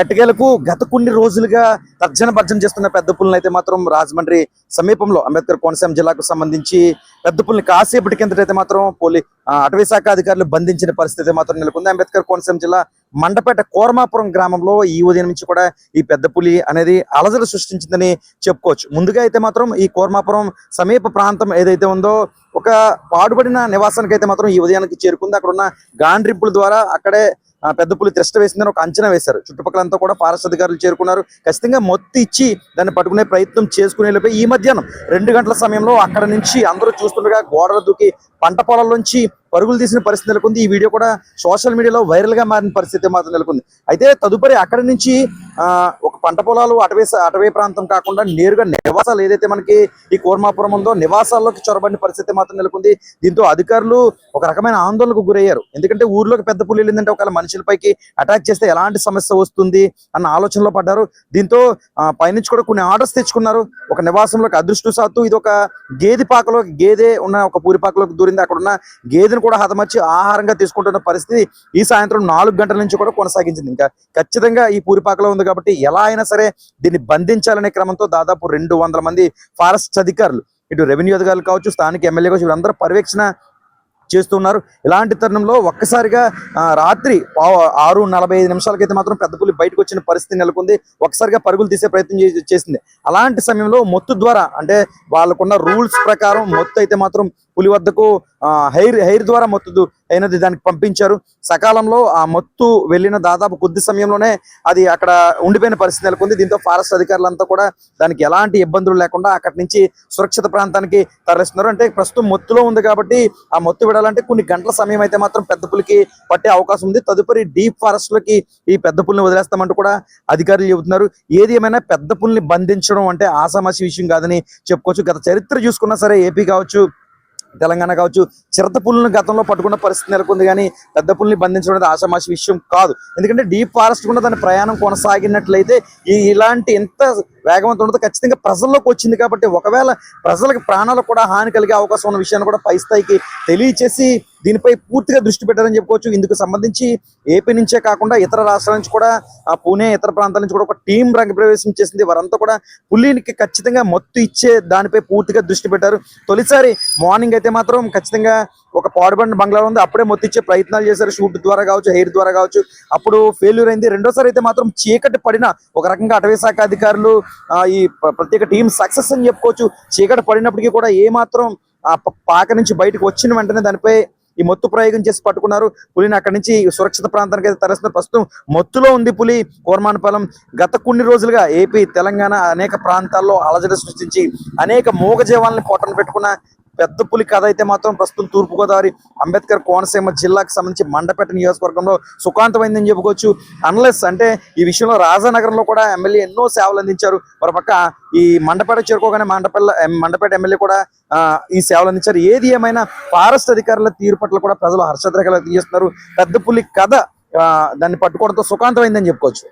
ఎట్టకేలకు గత కొన్ని రోజులుగా తర్జన భర్జన చేస్తున్న పెద్ద పుల్ని అయితే మాత్రం రాజమండ్రి సమీపంలో అంబేద్కర్ కోనసీమ జిల్లాకు సంబంధించి పెద్ద పుల్ని కాసేపటి కిందటైతే మాత్రం పోలీ అటవీ శాఖ అధికారులు బంధించిన పరిస్థితి మాత్రం నెలకొంది. అంబేద్కర్ కోనసీమ జిల్లా మండపేట కోరమాపురం గ్రామంలో ఈ ఉదయం నుంచి కూడా ఈ పెద్ద పులి అనేది అలజడి సృష్టించిందని చెప్పుకోవచ్చు. ముందుగా అయితే మాత్రం ఈ కోరమాపురం సమీప ప్రాంతం ఏదైతే ఉందో ఒక పాడుబడిన నివాసానికి అయితే మాత్రం ఈ ఉదయానికి చేరుకుంది. అక్కడ ఉన్న గాండ్రింపుల ద్వారా అక్కడే పెద్ద పులి త్రిష్ట వేసిందని ఒక అంచనా వేశారు. చుట్టుపక్కలంతా కూడా ఫారెస్ట్ అధికారులు చేరుకున్నారు. ఖచ్చితంగా మొత్తి ఇచ్చి దాన్ని పట్టుకునే ప్రయత్నం చేసుకునేలోపే ఈ మధ్యాహ్నం రెండు గంటల సమయంలో అక్కడ నుంచి అందరూ చూస్తుండగా గోడలు దూకి పంట పొలాల్లోంచి పరుగులు తీసిన పరిస్థితి నెలకొంది. ఈ వీడియో కూడా సోషల్ మీడియాలో వైరల్గా మారిన పరిస్థితి మాత్రం నెలకొంది. అయితే తదుపరి అక్కడి నుంచి ఆ, ఒక పంట పొలాలు అటవీ అటవీ ప్రాంతం కాకుండా నేరుగా నివాసాలు ఏదైతే మనకి ఈ కోర్మాపురం ఉందో నివాసాల్లోకి చొరబడిన పరిస్థితి మాత్రం నెలకొంది. దీంతో అధికారులు ఒక రకమైన ఆందోళనకు గురయ్యారు. ఎందుకంటే ఊర్లోకి పెద్ద పులి వెళ్ళిందంటే ఒకవేళ మనుషులపైకి అటాక్ చేస్తే ఎలాంటి సమస్య వస్తుంది అన్న ఆలోచనలో పడ్డారు. దీంతో పైనుంచి కూడా కొన్ని ఆర్డర్స్ తెచ్చుకున్నారు. ఒక నివాసంలోకి అదృష్టశాత్తు ఇది ఒక గేదె పాకలో గేదె ఉన్న ఒక పూరిపాకలోకి దూరింది. అక్కడ ఉన్న గేదెను కూడా హతమర్చి ఆహారంగా తీసుకుంటున్న పరిస్థితి ఈ సాయంత్రం నాలుగు గంటల నుంచి కూడా కొనసాగించింది. ఇంకా ఖచ్చితంగా ఈ పూరిపాకలో ఉంది కాబట్టి ఎలా అయినా సరే దీన్ని బంధించాలనే క్రమంతో దాదాపు రెండు వందల మంది ఫారెస్ట్ అధికారులు ఇటు రెవెన్యూ అధికారులు కావచ్చు స్థానిక ఎమ్మెల్యే కావచ్చు వీళ్ళందరూ పర్యవేక్షణ చేస్తున్నారు. ఇలాంటి తరుణంలో ఒక్కసారిగా రాత్రి ఆరు నలభై ఐదు నిమిషాలకైతే మాత్రం పెద్ద పులి బయటకు వచ్చిన పరిస్థితి నెలకొంది. ఒక్కసారిగా పరుగులు తీసే ప్రయత్నం చేసింది. అలాంటి సమయంలో మొత్తు ద్వారా అంటే వాళ్ళకున్న రూల్స్ ప్రకారం మొత్తు అయితే మాత్రం పులి వద్దకు ఆ, హైర్ ద్వారా మొత్తు అయినది దానికి పంపించారు. సకాలంలో ఆ మొత్తు వెళ్ళిన దాదాపు కొద్ది సమయంలోనే అది అక్కడ ఉండిపోయిన పరిస్థితి నెలకొంది. దీంతో ఫారెస్ట్ అధికారులంతా కూడా దానికి ఎలాంటి ఇబ్బందులు లేకుండా అక్కడి నుంచి సురక్షిత ప్రాంతానికి తరలిస్తున్నారు. అంటే ప్రస్తుతం మొత్తులో ఉంది కాబట్టి ఆ మొత్తు విడాలంటే కొన్ని గంటల సమయం అయితే మాత్రం పెద్ద పులికి పట్టే అవకాశం ఉంది. తదుపరి డీప్ ఫారెస్ట్లోకి ఈ పెద్ద పులిని వదిలేస్తామంటూ కూడా అధికారులు చెబుతున్నారు. ఏది ఏమైనా పెద్ద పులిని బంధించడం అంటే ఆసామాసి విషయం కాదని చెప్పుకోవచ్చు. గత చరిత్ర చూసుకున్నా సరే ఏపీ కావచ్చు తెలంగాణ కావచ్చు చిరత పుల్లను గతంలో పట్టుకున్న పరిస్థితి నెలకొంది కానీ పెద్ద పుల్ని బంధించడం అనేది ఆషామాషి విషయం కాదు. ఎందుకంటే డీప్ ఫారెస్ట్ కూడా దాని ప్రయాణం కొనసాగినట్లయితే ఈ ఇలాంటి ఎంత వేగవంతం ఉండదు. ఖచ్చితంగా ప్రజల్లోకి వచ్చింది కాబట్టి ఒకవేళ ప్రజలకు ప్రాణాలకు కూడా హాని కలిగే అవకాశం ఉన్న విషయాన్ని కూడా పై స్థాయికి తెలియచేసి దీనిపై పూర్తిగా దృష్టి పెట్టారని చెప్పుకోవచ్చు. ఇందుకు సంబంధించి ఏపీ నుంచే కాకుండా ఇతర రాష్ట్రాల నుంచి కూడా ఆ పూణే ఇతర ప్రాంతాల నుంచి కూడా ఒక టీం రంగప్రవేశం చేసింది. వారంతా కూడా పులికి ఖచ్చితంగా మత్తు ఇచ్చే దానిపై పూర్తిగా దృష్టి పెట్టారు. తొలిసారి మార్నింగ్ అయితే మాత్రం ఖచ్చితంగా ఒక పాడుబండి బంగ్లా ఉంది అప్పుడే మొత్తిచ్చే ప్రయత్నాలు చేశారు. షూట్ ద్వారా కావచ్చు హెయిర్ ద్వారా కావచ్చు. అప్పుడు ఫెయిల్యూర్ అయింది. రెండోసారి అయితే మాత్రం చీకటి పడిన ఒక రకంగా అటవీ శాఖ అధికారులు ఈ ప్రత్యేక టీం సక్సెస్ అని చెప్పుకోవచ్చు. చీకటి పడినప్పటికీ కూడా ఏ మాత్రం ఆ పాక నుంచి బయటకు వచ్చిన వెంటనే దానిపై ఈ మొత్తు ప్రయోగం చేసి పట్టుకున్నారు. పులిని అక్కడి నుంచి సురక్షిత ప్రాంతానికి అయితే తరలిస్తున్నారు ప్రస్తుతం మొత్తులో ఉంది పులి. కోర్మానపాలెం గత కొన్ని రోజులుగా ఏపీ తెలంగాణ అనేక ప్రాంతాల్లో అలజడి సృష్టించి అనేక మూగజీవాలను పొట్టను పెట్టుకున్న పెద్ద పులి కథ అయితే మాత్రం ప్రస్తుతం తూర్పుగోదావరి అంబేద్కర్ కోనసీమ జిల్లాకు సంబంధించి మండపేట నియోజకవర్గంలో సుఖాంతమైందని చెప్పుకోవచ్చు. అన్లెస్ అంటే ఈ విషయంలో రాజానగరంలో కూడా ఎమ్మెల్యే ఎన్నో సేవలు అందించారు. మరోపక్క ఈ మండపేట చేరుకోగానే మండపేట మండపేట ఎమ్మెల్యే కూడా ఈ సేవలు అందించారు. ఏది ఏమైనా ఫారెస్ట్ అధికారుల తీరు పట్ల కూడా ప్రజలు హర్షద్రకాలు తీస్తున్నారు చేస్తున్నారు. పెద్ద పులి కథ ఆ, దాన్ని పట్టుకోవడంతో సుఖాంతమైందని చెప్పుకోవచ్చు.